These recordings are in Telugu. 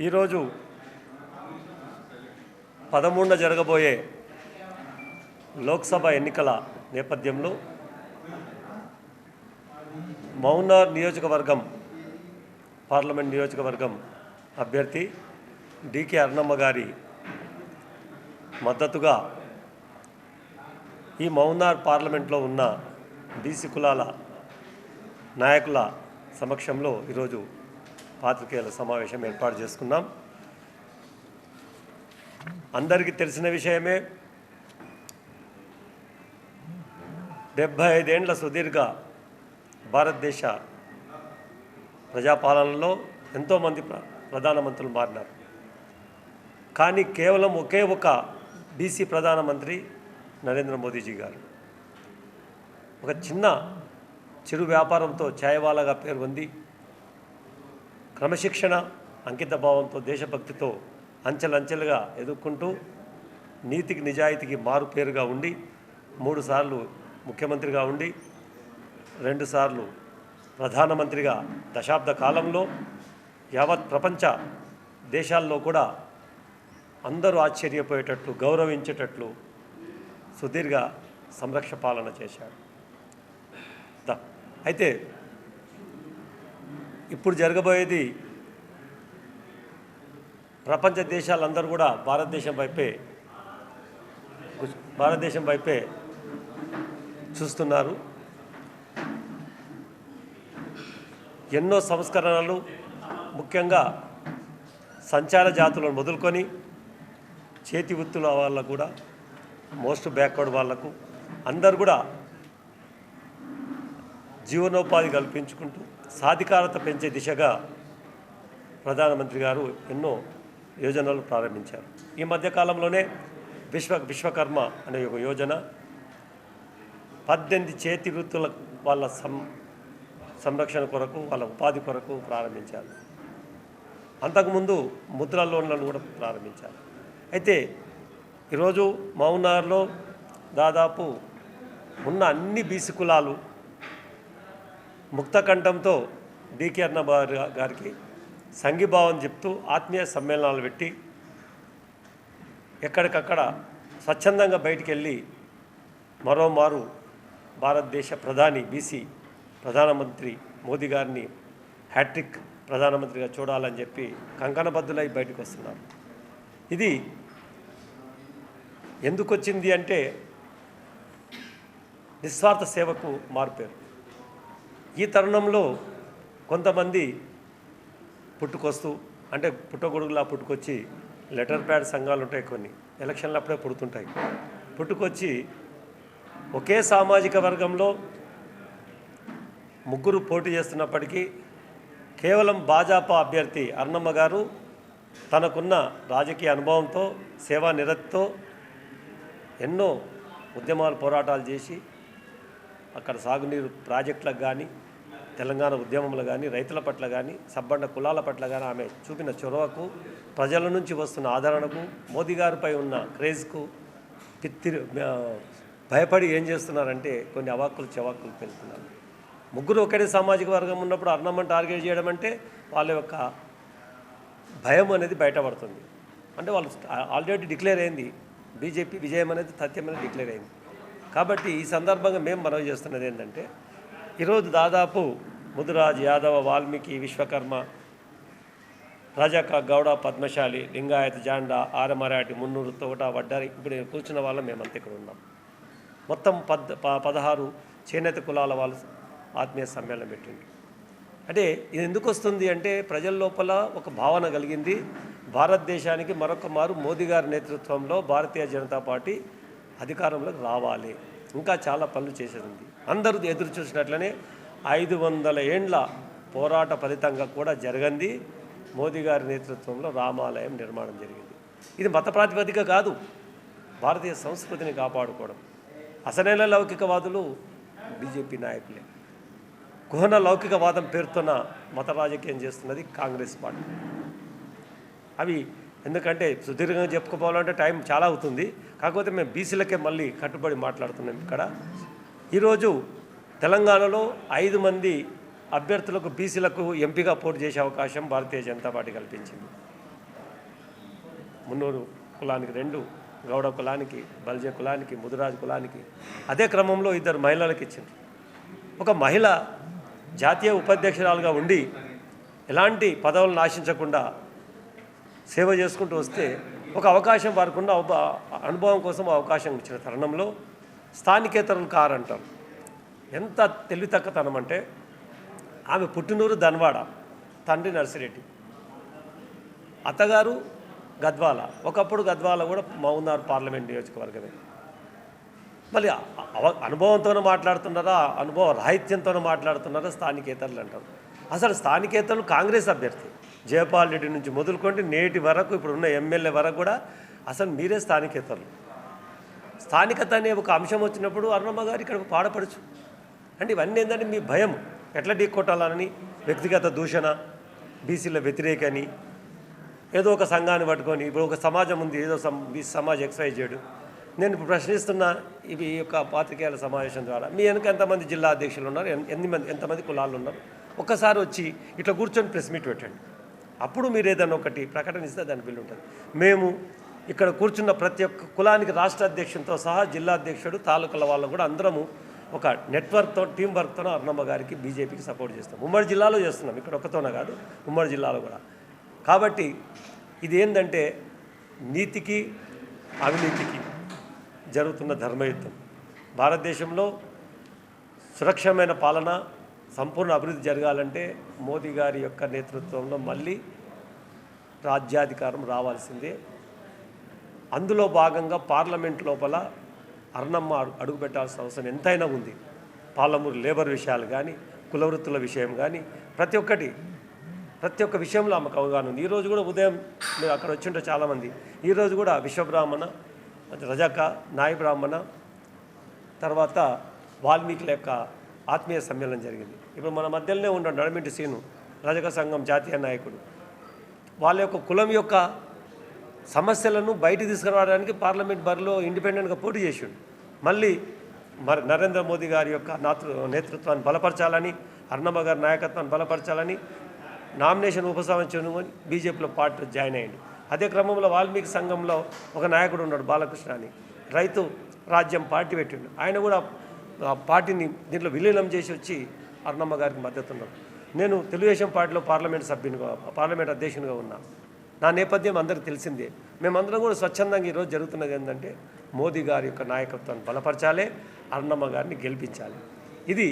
ఈరోజు పదమూడున జరగబోయే లోక్సభ ఎన్నికల నేపథ్యంలో మౌనార్ నియోజకవర్గం పార్లమెంట్ నియోజకవర్గం అభ్యర్థి డికే అర్ణమ్మ గారి మద్దతుగా ఈ మౌనార్ పార్లమెంట్లో ఉన్న బీసీ కులాల నాయకుల సమక్షంలో ఈరోజు పాత్రికేయుల సమావేశం ఏర్పాటు చేసుకున్నాం. అందరికీ తెలిసిన విషయమే డెబ్భై ఐదేండ్ల సుదీర్ఘ భారతదేశ ప్రజాపాలనలో ఎంతోమంది ప్ర ప్రధానమంత్రులు మారినారు. కానీ కేవలం ఒకే ఒక బీసీ ప్రధానమంత్రి నరేంద్ర మోదీజీ గారు. ఒక చిన్న చిరు వ్యాపారంతో ఛాయవాలాగా పేరు పొంది క్రమశిక్షణ అంకితభావంతో దేశభక్తితో అంచెలంచెలుగా ఎదుర్కొంటూ నీతికి నిజాయితీకి మారు పేరుగా ఉండి మూడుసార్లు ముఖ్యమంత్రిగా ఉండి రెండుసార్లు ప్రధానమంత్రిగా దశాబ్ద కాలంలో యావత్ ప్రపంచ దేశాల్లో కూడా అందరూ ఆశ్చర్యపోయేటట్లు గౌరవించేటట్లు సుదీర్ఘ సంరక్ష పాలన చేశాడు అయితే ఇప్పుడు జరగబోయేది ప్రపంచ దేశాలందరూ కూడా భారతదేశం వైపే భారతదేశం వైపే చూస్తున్నారు. ఎన్నో సంస్కరణలు ముఖ్యంగా సంచార జాతులను మొదలుకొని చేతి వృత్తుల వాళ్ళకు కూడా మోస్ట్ బ్యాక్వర్డ్ వాళ్ళకు అందరు కూడా జీవనోపాధి కల్పించుకుంటూ సాధికారత పెంచే దిశగా ప్రధానమంత్రి గారు ఎన్నో యోజనలు ప్రారంభించారు. ఈ మధ్యకాలంలోనే విశ్వ విశ్వకర్మ అనే ఒక యోజన పద్దెనిమిది చేతి వృత్తుల వాళ్ళ సం సంరక్షణ కొరకు వాళ్ళ ఉపాధి కొరకు ప్రారంభించారు. అంతకుముందు ముద్ర లోన్లను కూడా ప్రారంభించారు. అయితే ఈరోజు మౌనార్లో దాదాపు ఉన్న అన్ని బీసీ కులాలు ముక్తకంఠంతో డికే అన్న గారికి సంఘీభావం చెప్తూ ఆత్మీయ సమ్మేళనాలు పెట్టి ఎక్కడికక్కడ స్వచ్ఛందంగా బయటికి వెళ్ళి మరోమారు భారతదేశ ప్రధాని బీసీ ప్రధానమంత్రి మోదీ గారిని హ్యాట్రిక్ ప్రధానమంత్రిగా చూడాలని చెప్పి కంకణబద్దులై బయటకు వస్తున్నారు ఇది ఎందుకు వచ్చింది అంటే నిస్వార్థ సేవకు మారిపోయారు ఈ తరుణంలో కొంతమంది పుట్టుకొస్తూ అంటే పుట్టగొడుగులా పుట్టుకొచ్చి లెటర్ ప్యాడ్ సంఘాలు ఉంటాయి కొన్ని ఎలక్షన్లు అప్పుడే పుడుతుంటాయి. పుట్టుకొచ్చి ఒకే సామాజిక వర్గంలో ముగ్గురు పోటీ చేస్తున్నప్పటికీ కేవలం భాజపా అభ్యర్థి అర్ణమ్మ గారు తనకున్న రాజకీయ అనుభవంతో సేవా నిరతితో ఎన్నో ఉద్యమాలు పోరాటాలు చేసి అక్కడ సాగునీరు ప్రాజెక్టులకు కానీ తెలంగాణ ఉద్యమంలో కానీ రైతుల పట్ల కానీ సబ్బండ కులాల పట్ల కానీ ఆమె చూపిన చొరవకు ప్రజల నుంచి వస్తున్న ఆదరణకు మోదీ గారిపై ఉన్న క్రేజ్కు పిత్తి భయపడి ఏం చేస్తున్నారంటే కొన్ని అవాక్కులు చవాక్కులు పెడుతున్నారు ముగ్గురు ఒకటే సామాజిక వర్గం ఉన్నప్పుడు అర్ణమ్మని టార్గెట్ చేయడం అంటే వాళ్ళ యొక్క భయం అనేది బయటపడుతుంది. అంటే వాళ్ళు ఆల్రెడీ డిక్లేర్ అయింది. బీజేపీ విజయం అనేది తథ్యం అనేది డిక్లేర్ అయింది. కాబట్టి ఈ సందర్భంగా మేము మనవి చేస్తున్నది ఏంటంటే ఈరోజు దాదాపు ముదురాజ్ యాదవ వాల్మీకి విశ్వకర్మ రజక గౌడ పద్మశాలి లింగాయత జాండా ఆరమరాటి మున్నూరు తోట వడ్డారి. ఇప్పుడు నేను కూర్చున్న వాళ్ళం మేమంతా ఇక్కడ ఉన్నాం. మొత్తం పద్ ప- పదహారు చేనేత కులాల వాళ్ళు ఆత్మీయ సమ్మేళనం పెట్టింది అంటే ఇది ఎందుకు వస్తుంది అంటే ప్రజల లోపల ఒక భావన కలిగింది. భారతదేశానికి మరొక మారు మోదీ గారి నేతృత్వంలో భారతీయ జనతా పార్టీ అధికారంలోకి రావాలి. ఇంకా చాలా పనులు చేసేది ఉంది. అందరూ ఎదురు చూసినట్లనే ఐదు వందల ఏండ్ల పోరాట ఫలితంగా కూడా జరగంది. మోదీ గారి నేతృత్వంలో రామాలయం నిర్మాణం జరిగింది. ఇది మత ప్రాతిపదిక కాదు. భారతీయ సంస్కృతిని కాపాడుకోవడం. అసలైన లౌకికవాదులు బీజేపీ నాయకులే. కుహన లౌకికవాదం పేరుతోన మత రాజకీయం చేస్తున్నది కాంగ్రెస్ పార్టీ. అవి ఎందుకంటే సుదీర్ఘంగా చెప్పుకోవాలంటే టైం చాలా అవుతుంది. కాకపోతే మేము బీసీలకే మళ్ళీ కట్టుబడి మాట్లాడుతున్నాం ఇక్కడ. ఈరోజు తెలంగాణలో ఐదు మంది అభ్యర్థులకు బీసీలకు ఎంపీగా పోటీ చేసే అవకాశం భారతీయ జనతా పార్టీ కల్పించింది. మున్నూరు కులానికి రెండు గౌడ కులానికి బల్జ కులానికి ముదురాజు కులానికి అదే క్రమంలో ఇద్దరు మహిళలకు ఇచ్చింది ఒక మహిళ జాతీయ ఉపాధ్యక్షురాలుగా ఉండి ఎలాంటి పదవులను ఆశించకుండా సేవ చేసుకుంటూ వస్తే ఒక అవకాశం వారికి ఉన్న ఒక అనుభవం కోసం అవకాశం ఇచ్చిన తరుణంలో స్థానికేతరులు కారంటారు. ఎంత తెలివితక్కతనం అంటే ఆమె పుట్టినూరు ధన్వాడ తండ్రి నర్సిరెడ్డి. అత్తగారు గద్వాల ఒకప్పుడు గద్వాల కూడా మౌనార్ పార్లమెంట్ నియోజకవర్గమే. మళ్ళీ అవ- అనుభవంతోనే మాట్లాడుతున్నారా అనుభవ రాహిత్యంతోనే మాట్లాడుతున్నారా స్థానికేతరులు అంటారు. అసలు స్థానికేతరులు కాంగ్రెస్ అభ్యర్థి. జయపాల్ రెడ్డి నుంచి మొదలుకొని నేటి వరకు ఇప్పుడున్న ఎమ్మెల్యే వరకు కూడా అసలు మీరే స్థానికేతరులు. స్థానికత అనే ఒక అంశం వచ్చినప్పుడు అరుణమ్మ గారు ఇక్కడ పాడపడచ్చు. అంటే ఇవన్నీ ఏంటంటే మీ భయం. ఎట్లా ఢీకొట్టాలని వ్యక్తిగత దూషణ బీసీల వ్యతిరేకని ఏదో ఒక సంఘాన్ని పట్టుకొని ఇప్పుడు ఒక సమాజం ఉంది ఏదో సమ్ సమాజ్ ఎక్సైజ్ చేయడు. నేను ఇప్పుడు ప్రశ్నిస్తున్న ఇవి ఈ యొక్క పాత్రికేయుల సమావేశం ద్వారా మీ వెనక ఎంతమంది జిల్లా అధ్యక్షులు ఉన్నారు? ఎన్ని మంది ఎంతమంది కులాలు ఉన్నారు? ఒక్కసారి వచ్చి ఇట్లా కూర్చొని ప్రెస్ మీట్ పెట్టండి. అప్పుడు మీరు ఏదైనా ఒకటి ప్రకటన ఇస్తే దాని బిల్లు ఉంటుంది. మేము ఇక్కడ కూర్చున్న ప్రతి ఒక్క కులానికి రాష్ట్ర అధ్యక్షునితో సహా జిల్లా అధ్యక్షుడు తాలూకాల వాళ్ళు కూడా అందరము ఒక నెట్వర్క్తో టీం వర్క్తో అర్ణమ్మ గారికి బీజేపీకి సపోర్ట్ చేస్తాం. ఉమ్మడి జిల్లాలో చేస్తున్నాం. ఇక్కడ ఒక్కతోనే కాదు ఉమ్మడి జిల్లాలో కూడా. కాబట్టి ఇది ఏంటంటే నీతికి అవినీతికి జరుగుతున్న ధర్మయుద్ధం. భారతదేశంలో సురక్షమైన పాలన సంపూర్ణ అభివృద్ధి జరగాలంటే మోదీ గారి యొక్క నేతృత్వంలో మళ్ళీ రాజ్యాధికారం రావాల్సిందే. అందులో భాగంగా పార్లమెంట్ లోపల అర్ణమ్మ అడుగు అడుగు పెట్టాల్సిన అవసరం ఎంతైనా ఉంది. పాలమూరు లేబర్ విషయాలు కానీ కులవృత్తుల విషయం కానీ ప్రతి ఒక్కటి ప్రతి ఒక్క విషయంలో ఆమెకు అవగాహన ఉంది. ఈరోజు కూడా ఉదయం మీరు అక్కడ వచ్చింటే చాలామంది. ఈరోజు కూడా విశ్వబ్రాహ్మణ రజక నాయ బ్రాహ్మణ తర్వాత వాల్మీకుల యొక్క ఆత్మీయ సమ్మేళనం జరిగింది. ఇప్పుడు మన మధ్యలోనే ఉన్న నడమింటి సీను రజక సంఘం జాతీయ నాయకుడు. వాళ్ళ యొక్క కులం యొక్క సమస్యలను బయటికి తీసుకురావడానికి పార్లమెంట్ బరిలో ఇండిపెండెంట్గా పోటీ చేసిండు. మళ్ళీ మరి నరేంద్ర మోదీ గారి యొక్క నాతృ నేతృత్వాన్ని బలపరచాలని అర్ణమ్మ గారి నాయకత్వాన్ని బలపరచాలని నామినేషన్ ఉపసంహరించుకొని బీజేపీలో పార్టీ జాయిన్ అయ్యిండు. అదే క్రమంలో వాల్మీకి సంఘంలో ఒక నాయకుడు ఉన్నాడు బాలకృష్ణ అని. రైతు రాజ్యం పార్టీ పెట్టిండు. ఆయన కూడా ఆ పార్టీని దీంట్లో విలీనం చేసి వచ్చి అర్ణమ్మ గారికి మద్దతు ఉన్నాడు నేను తెలుగుదేశం పార్టీలో పార్లమెంట్ సభ్యునిగా పార్లమెంట్ అధ్యక్షునిగా ఉన్నా. నా నేపథ్యం అందరికీ తెలిసిందే. మేమందరం కూడా స్వచ్ఛందంగా ఈరోజు జరుగుతున్నది ఏంటంటే మోదీ గారి యొక్క నాయకత్వాన్ని బలపరచాలి అరుణమ్మ గారిని గెలిపించాలి. ఇది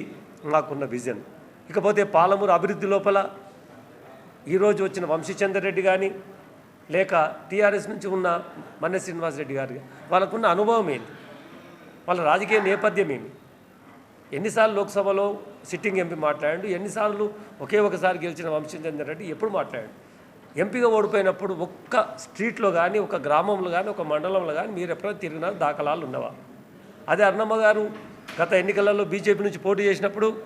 నాకున్న విజన్. ఇకపోతే పాలమూరు అభివృద్ధి లోపల ఈరోజు వచ్చిన వంశీచంద్ర రెడ్డి కానీ లేక టీఆర్ఎస్ నుంచి ఉన్న మన్నె శ్రీనివాసరెడ్డి గారు వాళ్ళకున్న అనుభవం ఏంటి? వాళ్ళ రాజకీయ నేపథ్యం ఏమి ఎన్నిసార్లు లోక్సభలో సిట్టింగ్ ఎంపీ మాట్లాడాడు ఎన్నిసార్లు ఒకే ఒకసారి గెలిచిన వంశీచంద్ర రెడ్డి ఎప్పుడు మాట్లాడాడు? ఎంపీగా ఓడిపోయినప్పుడు ఒక్క స్ట్రీట్లో కానీ ఒక గ్రామంలో కానీ ఒక మండలంలో కానీ మీరు ఎప్పుడైనా తిరిగిన దాఖలాలు ఉన్నవా? అదే అర్ణమ్మ గారు గత ఎన్నికలలో బీజేపీ నుంచి పోటీ చేసినప్పుడు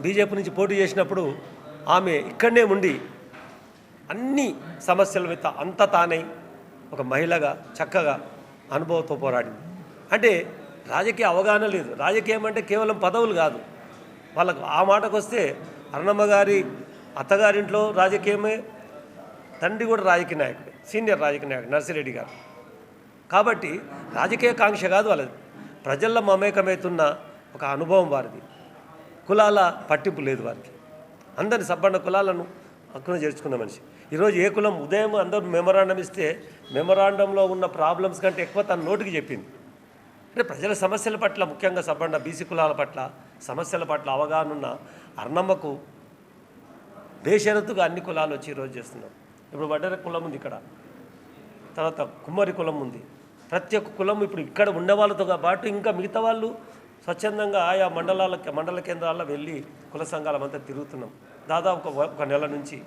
బీజేపీ నుంచి పోటీ చేసినప్పుడు ఆమె ఇక్కడనే ఉండి అన్ని సమస్యల మీద అంత తానై ఒక మహిళగా చక్కగా అనుభవంతో పోరాడింది. అంటే రాజకీయ అవగాహన లేదు. రాజకీయం అంటే కేవలం పదవులు కాదు. వాళ్ళకు ఆ మాటకు వస్తే అన్నమ్మ గారి అత్తగారింట్లో రాజకీయమే తండ్రి కూడా రాజకీయ నాయకుడు సీనియర్ రాజకీయ నాయకుడు నర్సిరెడ్డి గారు. కాబట్టి రాజకీయ కాంక్ష కాదు వాళ్ళది. ప్రజల్లో మమేకమవుతున్న ఒక అనుభవం వారిది. కులాల పట్టింపు లేదు వారికి. అందరి సబ్బండ కులాలను హక్కున చేర్చుకున్న మనిషి. ఈరోజు ఏ కులం ఉదయం అందరూ మెమరాండం ఇస్తే మెమరాండంలో ఉన్న ప్రాబ్లమ్స్ కంటే ఎక్కువ తన నోటికి చెప్పింది. అంటే ప్రజల సమస్యల పట్ల ముఖ్యంగా సబ్బండ బీసీ కులాల పట్ల సమస్యల పట్ల అవగాహన ఉన్న అర్ణమ్మకు బేషరతుగా అన్ని కులాలు వచ్చి ఈరోజు చేస్తున్నాం. ఇప్పుడు వడ్డర కులం ఉంది ఇక్కడ. తర్వాత కుమ్మరి కులం ఉంది. ప్రతి ఒక్క కులం ఇప్పుడు ఇక్కడ ఉన్నవాళ్ళతో పాటు ఇంకా మిగతా వాళ్ళు స్వచ్ఛందంగా ఆయా మండలాల మండల కేంద్రాల్లో వెళ్ళి కుల సంఘాలమంతా తిరుగుతున్నాం. దాదాపు ఒక నెల నుంచి.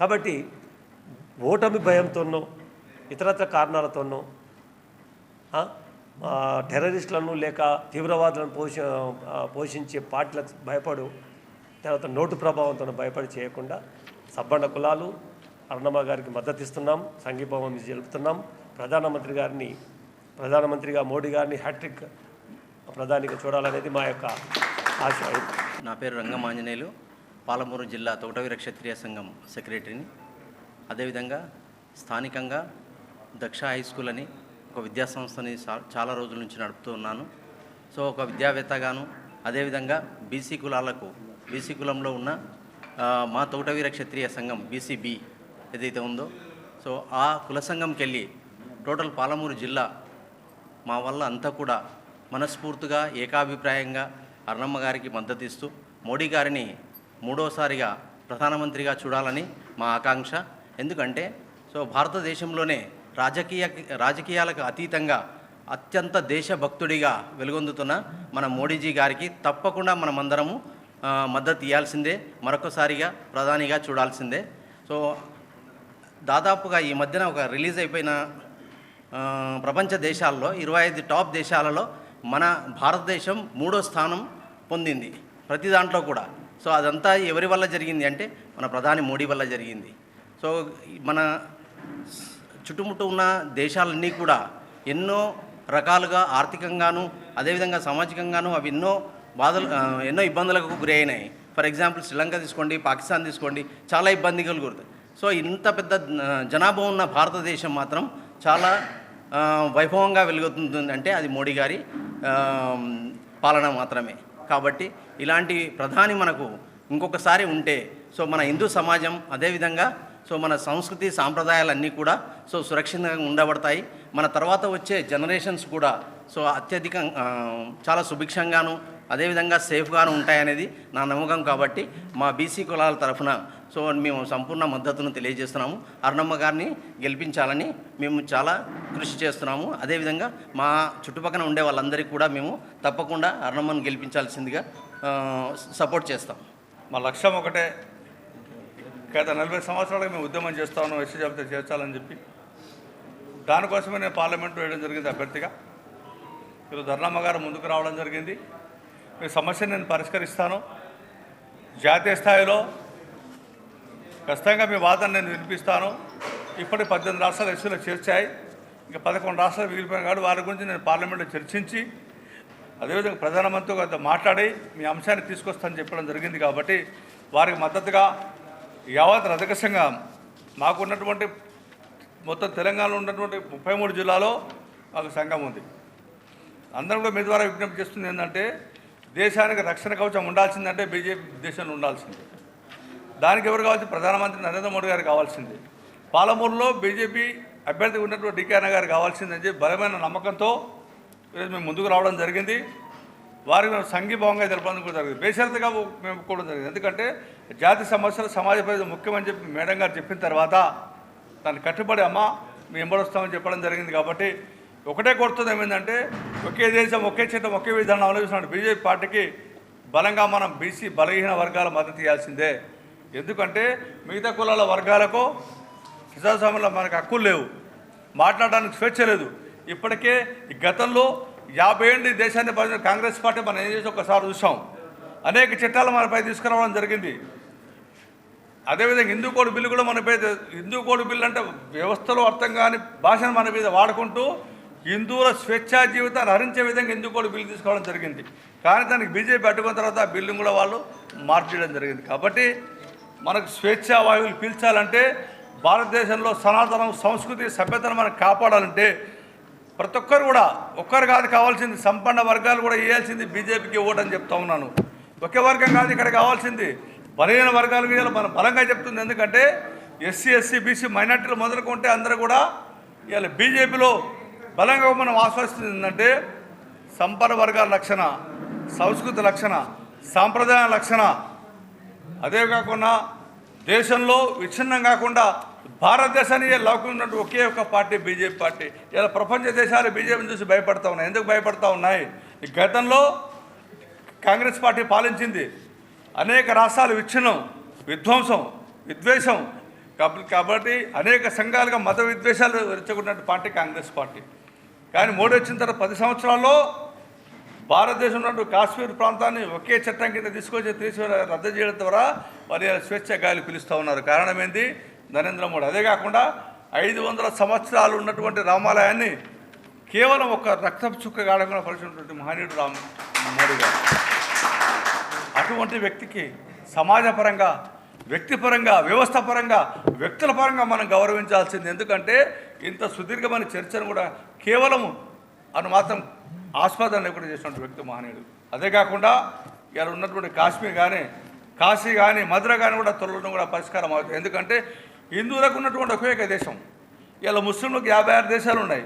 కాబట్టి ఓటమి భయంతోనో ఇతరత్ర కారణాలతోనో టెర్రరిస్టులను లేక తీవ్రవాదులను పోష పోషించే పార్టీలకు భయపడు తర్వాత నోటు ప్రభావంతో భయపడి చేయకుండా సబ్బండ కులాలు అరుణమ్మ గారికి మద్దతు ఇస్తున్నాం. సంఘీభావం జరుపుతున్నాం. ప్రధానమంత్రి గారిని ప్రధానమంత్రిగా మోడీ గారిని హ్యాట్రిక్ ప్రధానిగా చూడాలనేది మా యొక్క ఆశ. నా పేరు రంగమాంజనేయులు. పాలమూరు జిల్లా తోటవీర క్షత్రియ సంఘం సెక్రటరీని. అదేవిధంగా స్థానికంగా దక్ష హై స్కూల్ అని ఒక విద్యాసంస్థని చాలా రోజుల నుంచి నడుపుతూ ఉన్నాను. సో ఒక విద్యావేత్తగాను అదేవిధంగా బీసీ కులాలకు బీసీ కులంలో ఉన్న మా తోటవీర క్షత్రియ సంఘం బీసీబీ ఏదైతే ఉందో. సో ఆ కుల సంఘంకి వెళ్ళి టోటల్ పాలమూరు జిల్లా మా వల్ల అంతా కూడా మనస్ఫూర్తిగా ఏకాభిప్రాయంగా అర్ణమ్మ గారికి మద్దతు ఇస్తూ మోడీ గారిని మూడోసారిగా ప్రధానమంత్రిగా చూడాలని మా ఆకాంక్ష. ఎందుకంటే సో భారతదేశంలోనే రాజకీయ రాజకీయాలకు అతీతంగా అత్యంత దేశభక్తుడిగా వెలుగొందుతున్న మన మోడీజీ గారికి తప్పకుండా మనమందరము మద్దతు ఇవ్వాల్సిందే మరొకసారిగా ప్రధానిగా చూడాల్సిందే. సో దాదాపుగా ఈ మధ్యన ఒక రిలీజ్ అయిపోయిన ప్రపంచ దేశాల్లో ఇరవై ఐదు టాప్ దేశాలలో మన భారతదేశం మూడో స్థానం పొందింది ప్రతి దాంట్లో కూడా. సో అదంతా ఎవరి వల్ల జరిగింది అంటే మన ప్రధాని మోడీ వల్ల జరిగింది. సో మన చుట్టుముట్టు ఉన్న దేశాలన్నీ కూడా ఎన్నో రకాలుగా ఆర్థికంగాను అదేవిధంగా సామాజికంగాను అవి ఎన్నో బాధలు ఎన్నో ఇబ్బందులకు గురైనాయి ఫర్ ఎగ్జాంపుల్ శ్రీలంక తీసుకోండి పాకిస్తాన్ తీసుకోండి చాలా ఇబ్బంది గురుతాయి సో ఇంత పెద్ద జనాభా ఉన్న భారతదేశం మాత్రం చాలా వైభవంగా వెలుగుతుంది అంటే అది మోడీ గారి పాలన మాత్రమే. కాబట్టి ఇలాంటి ప్రధాని మనకు ఇంకొకసారి ఉంటే సో మన హిందూ సమాజం అదేవిధంగా సో మన సంస్కృతి సాంప్రదాయాలన్నీ కూడా సో సురక్షితంగా ఉండబడతాయి. మన తర్వాత వచ్చే జనరేషన్స్ కూడా సో అత్యధికం చాలా సుభిక్షంగాను అదేవిధంగా సేఫ్గాను ఉంటాయనేది నా నమ్మకం కాబట్టి మా బీసీ కులాల తరఫున సో మేము సంపూర్ణ మద్దతును తెలియజేస్తున్నాము. అరుణమ్మ గారిని గెలిపించాలని మేము చాలా కృషి చేస్తున్నాము. అదేవిధంగా మా చుట్టుపక్కల ఉండే వాళ్ళందరికీ కూడా మేము తప్పకుండా అరుణమ్మను గెలిపించాల్సిందిగా సపోర్ట్ చేస్తాం. మా లక్ష్యం ఒకటే. గత నలభై సంవత్సరాలుగా మేము ఉద్యమం చేస్తాము ఎస్సీ జాబితా చేర్చాలని చెప్పి. దానికోసమే నేను పార్లమెంట్ వేయడం జరిగింది అభ్యర్థిగా. ఈరోజు ధర్నమ్మ గారు ముందుకు రావడం జరిగింది. మీ సమస్యను నేను పరిష్కరిస్తాను. జాతీయ స్థాయిలో ఖచ్చితంగా మీ వాదన నేను వినిపిస్తాను. ఇప్పటి పద్దెనిమిది రాష్ట్రాలు ఎస్సీలో చేర్చాయి. ఇంకా పదకొండు రాష్ట్రాలు మిగిలిపోయాయి కాబట్టి వారి గురించి నేను పార్లమెంట్లో చర్చించి అదేవిధంగా ప్రధానమంత్రి గారితో మాట్లాడి మీ అంశాన్ని తీసుకొస్తానని చెప్పడం జరిగింది కాబట్టి వారికి మద్దతుగా యావత్ రజక సంఘం మాకున్నటువంటి మొత్తం తెలంగాణలో ఉన్నటువంటి ముప్పై మూడు జిల్లాలో మాకు సంఘం ఉంది. అందరం కూడా మీ ద్వారా విజ్ఞప్తి చేస్తుంది ఏంటంటే దేశానికి రక్షణ కవచం ఉండాల్సిందంటే బీజేపీ దేశంలో ఉండాల్సింది. దానికి ఎవరు కావాల్సింది ప్రధానమంత్రి నరేంద్ర మోడీ గారు కావాల్సింది. పాలమూరులో బీజేపీ అభ్యర్థి ఉన్నటువంటి డికే అన్న గారు కావాల్సిందని చెప్పి బలమైన నమ్మకంతో ఈరోజు మేము ముందుకు రావడం జరిగింది. వారికి మేము సంఘీభావంగా తెలపడం కూడా జరిగింది. బేషరతుగా మేము ఒప్పుకోవడం జరిగింది. ఎందుకంటే జాతి సమస్యలు సమాజ ప్రజలు ముఖ్యమని చెప్పి మేడం గారు చెప్పిన తర్వాత దాన్ని కట్టుబడి అమ్మ మేము ఎంబడొస్తామని చెప్పడం జరిగింది కాబట్టి ఒకటే కోరుతుంది ఏమైందంటే ఒకే దేశం ఒకే చట్టం ఒకే విధానం అవలంబిస్తున్న బీజేపీ పార్టీకి బలంగా మనం బీసీ బలహీన వర్గాల మద్దతు ఇవ్వాల్సిందే. ఎందుకంటే మిగతా కులాల వర్గాలకు ప్రజాస్వామ్యంలో మనకు హక్కులు లేవు. మాట్లాడడానికి స్వేచ్ఛ లేదు. ఇప్పటికే ఈ గతంలో యాభై ఏళ్ళు దేశాన్ని పరిచిన కాంగ్రెస్ పార్టీ మనం ఏం చేసి? ఒకసారి చూసాం. అనేక చట్టాలు మనపై తీసుకురావడం జరిగింది. అదేవిధంగా హిందూ కోడ్ బిల్లు కూడా మనపై హిందూ కోడ్ బిల్లు అంటే వ్యవస్థలో అర్థం కాని భాషను మన మీద వాడుకుంటూ హిందువుల స్వేచ్ఛా జీవితాన్ని హరించే విధంగా హిందూ కూడా బిల్లు తీసుకోవడం జరిగింది. కానీ దానికి బీజేపీ అడ్డుకున్న తర్వాత ఆ బిల్లును కూడా వాళ్ళు మార్చేయడం జరిగింది. కాబట్టి మనకు స్వేచ్ఛా వాయువులు పీల్చాలంటే భారతదేశంలో సనాతనం సంస్కృతి సభ్యతను మనం కాపాడాలంటే ప్రతి ఒక్కరు కూడా ఒక్కరు కాదు కావాల్సింది సంపన్న వర్గాలు కూడా వేయాల్సింది బీజేపీకి ఓటని చెప్తా ఉన్నాను. ఒకే వర్గం కాదు ఇక్కడ కావాల్సింది బలహీన వర్గాలు కూడా మనం బలంగా చెప్తుంది. ఎందుకంటే ఎస్సీ ఎస్సీ బీసీ మైనార్టీలు మొదలుకుంటే అందరూ కూడా ఇవాళ బీజేపీలో బలంగా మనం ఆస్వాదిస్తుంది ఏంటంటే సంపద వర్గాల లక్షణ సంస్కృతి లక్షణ సాంప్రదాయ లక్షణ అదే కాకుండా దేశంలో విచ్ఛిన్నం కాకుండా భారతదేశాన్ని లాక్కున్నట్టు ఒకే ఒక పార్టీ బీజేపీ పార్టీ. ఇలా ప్రపంచ దేశాలు బీజేపీని చూసి భయపడతా ఉన్నాయి. ఎందుకు భయపడతా ఉన్నాయి? ఈ గతంలో కాంగ్రెస్ పార్టీ పాలించింది. అనేక రాష్ట్రాలు విచ్ఛిన్నం విధ్వంసం విద్వేషం. కాబట్టి అనేక సంఘాలుగా మత విద్వేషాలు రెచ్చగొట్టినట్టు పార్టీ కాంగ్రెస్ పార్టీ. కానీ మోడీ వచ్చిన తర్వాత పది సంవత్సరాల్లో భారతదేశంలో కాశ్మీర్ ప్రాంతాన్ని ఒకే చట్టం కింద తీసుకొచ్చి తీసి రద్దు చేయడం ద్వారా వారి స్వేచ్ఛ గాలి పిలుస్తూ ఉన్నారు. కారణం ఏంది నరేంద్ర మోడీ. అదే కాకుండా ఐదు వందల సంవత్సరాలు ఉన్నటువంటి రామాలయాన్ని కేవలం ఒక రక్తపు చుక్క గాఢంగా పరిచినటువంటి మహనీయుడు రామ్ మోడీ గారు. అటువంటి వ్యక్తికి సమాజపరంగా వ్యక్తిపరంగా వ్యవస్థ పరంగా వ్యక్తుల పరంగా మనం గౌరవించాల్సింది. ఎందుకంటే ఇంత సుదీర్ఘమైన చర్చను కూడా కేవలము అను మాత్రం ఆస్వాదన లేకుండా చేసినటువంటి వ్యక్తి మహనీయుడు. అదే కాకుండా ఇలా ఉన్నటువంటి కాశ్మీర్ కానీ కాశీ కానీ మధుర కానీ కూడా త్వరలో కూడా పరిష్కారం అవుతుంది ఎందుకంటే హిందువులకు ఉన్నటువంటి ఒకే ఒక దేశం. ఇలా ముస్లింలకు యాభై ఆరు దేశాలు ఉన్నాయి.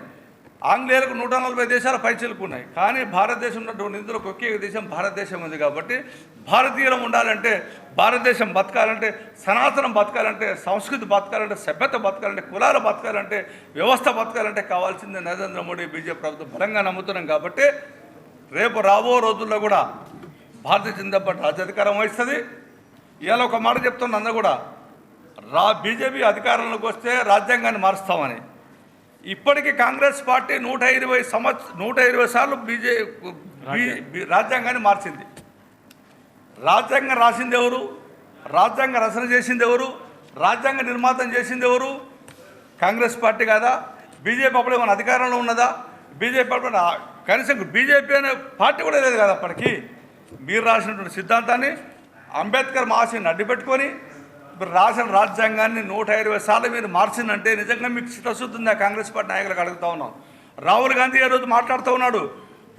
ఆంగ్లేయులకు నూట నలభై దేశాల పైచీలకు ఉన్నాయి కానీ భారతదేశం ఉన్నటువంటి హిందువులకు ఒకే దేశం భారతదేశం ఉంది కాబట్టి భారతీయులం ఉండాలంటే భారతదేశం బతకాలంటే సనాతనం బతకాలంటే సంస్కృతి బతకాలంటే సభ్యత బతకాలంటే కులాలు బతకాలంటే వ్యవస్థ బతకాలంటే కావాల్సింది నరేంద్ర మోడీ బీజేపీ ప్రభుత్వం. బలంగా నమ్ముతున్నాం కాబట్టి రేపు రాబో రోజుల్లో కూడా భారతీయ జనతా పార్టీ రాజ్యాధికారం వహిస్తుంది. ఇవాళ ఒక మాట చెప్తున్నా అందరూ కూడా రా బీజేపీ అధికారంలోకి వస్తే రాజ్యాంగాన్ని మారుస్తామని. ఇప్పటికీ కాంగ్రెస్ పార్టీ నూట ఇరవై సంవత్స నూట ఇరవై సార్లు బీజే రాజ్యాంగాన్ని మార్చింది. రాజ్యాంగం రాసింది ఎవరు? రాజ్యాంగ రచన చేసింది ఎవరు? రాజ్యాంగ నిర్మాతం చేసింది ఎవరు? కాంగ్రెస్ పార్టీ కాదా? బీజేపీ అప్పుడు ఏమైనా అధికారంలో ఉన్నదా? బీజేపీ అప్పుడు కనీసం బీజేపీ అనే పార్టీ కూడా లేదు కదా అప్పటికి. మీరు రాసినటువంటి సిద్ధాంతాన్ని అంబేద్కర్ మహాశయుని అడ్డుపెట్టుకొని మీరు రాసిన రాజ్యాంగాన్ని నూట ఇరవై సార్లు మీరు మార్చిందంటే నిజంగా మీకు చిత్తశుద్ధి ఉందా? కాంగ్రెస్ పార్టీ నాయకులకు అడుగుతా ఉన్నాం. రాహుల్ గాంధీ ఏ రోజు మాట్లాడుతూ ఉన్నాడు?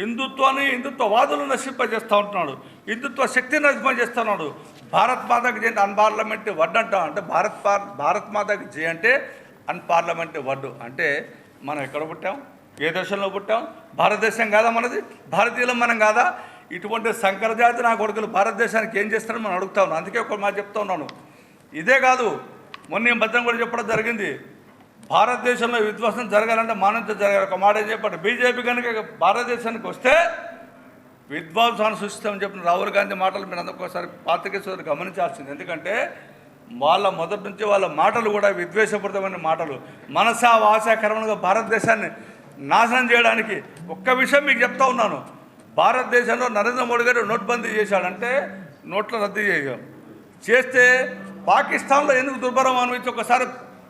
హిందుత్వాన్ని హిందుత్వవాదులను నశింపజేస్తూ ఉంటున్నాడు. హిందుత్వ శక్తిని నశింపజేస్తున్నాడు భారత్ మాతకి జయంతి అన్పార్లమెంట్ వర్డ్ అంటాం అంటే భారత్ పార్ భారత్ మాతకి జయ అంటే అన్పార్లమెంట్ వర్డ్ అంటే మనం ఎక్కడ పుట్టాం? ఏ దేశంలో పుట్టాం? భారతదేశం కాదా మనది? భారతీయులం మనం కాదా? ఇటువంటి సంకరజాతి నా కొడుకులు భారతదేశానికి ఏం చేస్తారని మనం అడుగుతా ఉన్నాను అందుకే ఒక మాట చెప్తా ఉన్నాను. ఇదే కాదు మొన్న ఈ కూడా చెప్పడం జరిగింది. భారతదేశంలో విధ్వంసం జరగాలంటే మానంత జరగాలి. ఒక మాట ఏం చెప్పండి? బీజేపీ కనుక భారతదేశానికి వస్తే విధ్వంసాన్ని సృష్టిస్తామని చెప్పిన రాహుల్ గాంధీ మాటలు మీరు అందరికోసారి పాత్రికేశ్వరు గమనించాల్సింది. ఎందుకంటే వాళ్ళ మొదటి నుంచి వాళ్ళ మాటలు కూడా విద్వేషపూరితమైన మాటలు. మనసా వాస భారతదేశాన్ని నాశనం చేయడానికి ఒక్క విషయం మీకు చెప్తా ఉన్నాను. భారతదేశంలో నరేంద్ర మోడీ గారు నోట్బందీ చేశాడంటే నోట్ల రద్దు చేయాం చేస్తే పాకిస్తాన్లో ఎందుకు దుర్భరం అనుభవించి ఒకసారి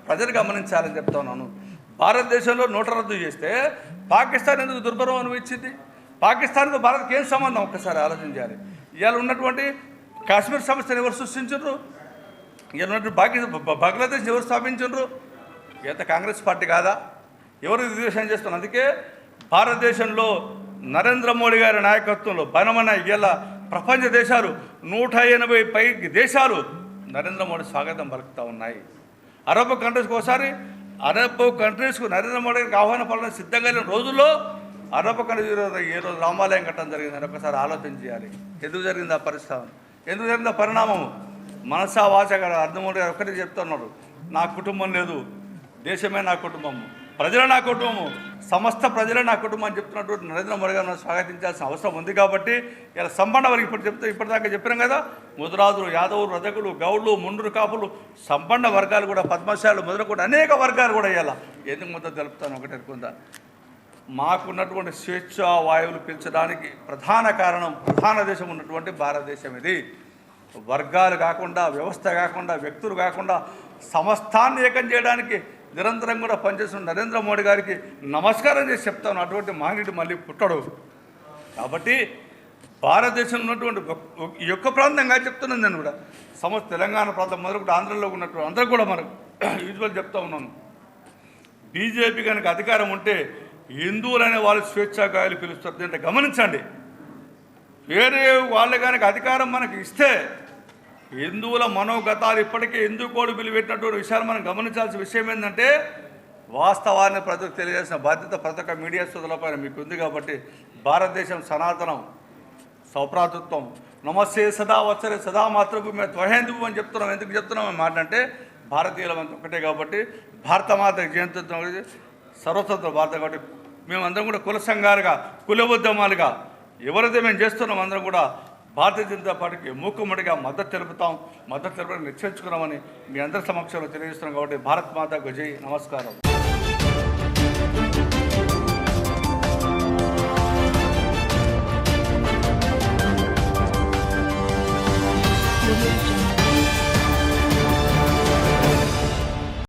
ప్రజలు గమనించాలని చెప్తా ఉన్నాను. భారతదేశంలో నోట రద్దు చేస్తే పాకిస్తాన్ ఎందుకు దుర్భరం అనుభవించింది పాకిస్తాన్తో భారత్కి ఏం సంబంధం? ఒక్కసారి ఆలోచించాలి ఇవాళ ఉన్నటువంటి కాశ్మీర్ సమస్యను ఎవరు సృష్టించరు ఇవాళ ఉన్నటువంటి పాకిస్తాన్ బంగ్లాదేశ్ ఎవరు స్థాపించరు ఎంత కాంగ్రెస్ పార్టీ కాదా? ఎవరు విద్వేషం చేస్తున్నారు? అందుకే భారతదేశంలో నరేంద్ర మోడీ గారి నాయకత్వంలో బలమైన ఇవాళ ప్రపంచ దేశాలు నూట ఎనభై పై దేశాలు నరేంద్ర మోడీ స్వాగతం పలుకుతూ ఉన్నాయి. అరబ్ కంట్రీస్కి ఒకసారి అరబ్ కంట్రీస్కు నరేంద్ర మోడీ ఆహ్వాన పలన సిద్ధంగా లేని రోజుల్లో అరబ్ కంట్రీస్ ఏ రోజు రామాలయం కట్టడం జరిగిందని ఒకసారి ఆలోచన చేయాలి. ఎందుకు జరిగింది ఆ పరిస్థితి? ఎందుకు జరిగింది పరిణామం మనసా వాచ గారు అర్థమౌడి గారు ఒక్కటే చెప్తున్నారు. నా కుటుంబం లేదు. దేశమే నా కుటుంబం ప్రజలు నా కుటుంబము. సమస్త ప్రజలే నా కుటుంబం చెప్తున్నటువంటి నరేంద్ర మోడీ గారిని స్వాగతించాల్సిన అవసరం ఉంది కాబట్టి ఇలా సంపన్న వారికి ఇప్పుడు చెప్తే ఇప్పటిదాకా చెప్పినాం కదా ముదురాజులు యాదవులు రజకులు గౌళ్ళు ముండ్రు కాపులు సంపన్న వర్గాలు కూడా పద్మశాలు మొదలుకొని అనేక వర్గాలు కూడా ఇవ్వాలి ఎందుకు ముద్ద తెలుపుతాను ఒకటి అనుకుందా మాకున్నటువంటి స్వేచ్ఛ వాయువులు పీల్చడానికి ప్రధాన కారణం ప్రధాన దేశం ఉన్నటువంటి భారతదేశం ఇది. వర్గాలు కాకుండా వ్యవస్థ కాకుండా వ్యక్తులు కాకుండా సమస్తాన్ని ఏకం చేయడానికి నిరంతరం కూడా పనిచేస్తున్న నరేంద్ర మోడీ గారికి నమస్కారం చేసి చెప్తాను. అటువంటి మానవుడు మళ్ళీ పుట్టడు. కాబట్టి భారతదేశంలో ఉన్నటువంటి ఈ యొక్క ప్రాంతంగా చెప్తున్నాను నేను కూడా. సమస్త తెలంగాణ ప్రాంతం మొదలు కూడా ఆంధ్రలో ఉన్నటువంటి అందరూ కూడా మనం యూజువల్ చెప్తా ఉన్నాను. బీజేపీ కనుక అధికారం ఉంటే హిందువులనే వాళ్ళు స్వేచ్ఛాగాయాలు పిలుస్తారు. దీంట్లో గమనించండి. వేరే వాళ్ళు కనుక అధికారం మనకి ఇస్తే హిందువుల మనోగతాలు ఇప్పటికే హిందూ కోడి బిల్లు పెట్టినటువంటి విషయాలు మనం గమనించాల్సిన విషయం ఏంటంటే వాస్తవాన్ని ప్రజలకు తెలియజేసిన బాధ్యత ప్రతి ఒక్క మీడియా సోదరులపైన మీకు ఉంది కాబట్టి భారతదేశం సనాతనం సౌప్రాతృత్వం నమస్తే సదా వచ్చరే సదా మాతృభూమి త్వహేందువు అని చెప్తున్నాం. ఎందుకు చెప్తున్నాం అని మాట అంటే భారతీయులం ఒకటే కాబట్టి భారతమాత జయంతిత్వం సర్వస్వత్వ భారత కాబట్టి మేమందరం కూడా కుల సంఘాలుగా కుల ఉద్యమాలుగా ఎవరైతే మేము చేస్తున్నాం అందరం కూడా భారతీయ జనతా పార్టీకి మూకుమ్మడిగా మద్దతు తెలుపుతాం. మద్దతు తెలుపడానికి నిశ్చయించుకున్నామని మీ అందరి సమక్షంలో తెలియజేస్తున్నాం కాబట్టి భారత్ మాత విజయ్ నమస్కారం. Audio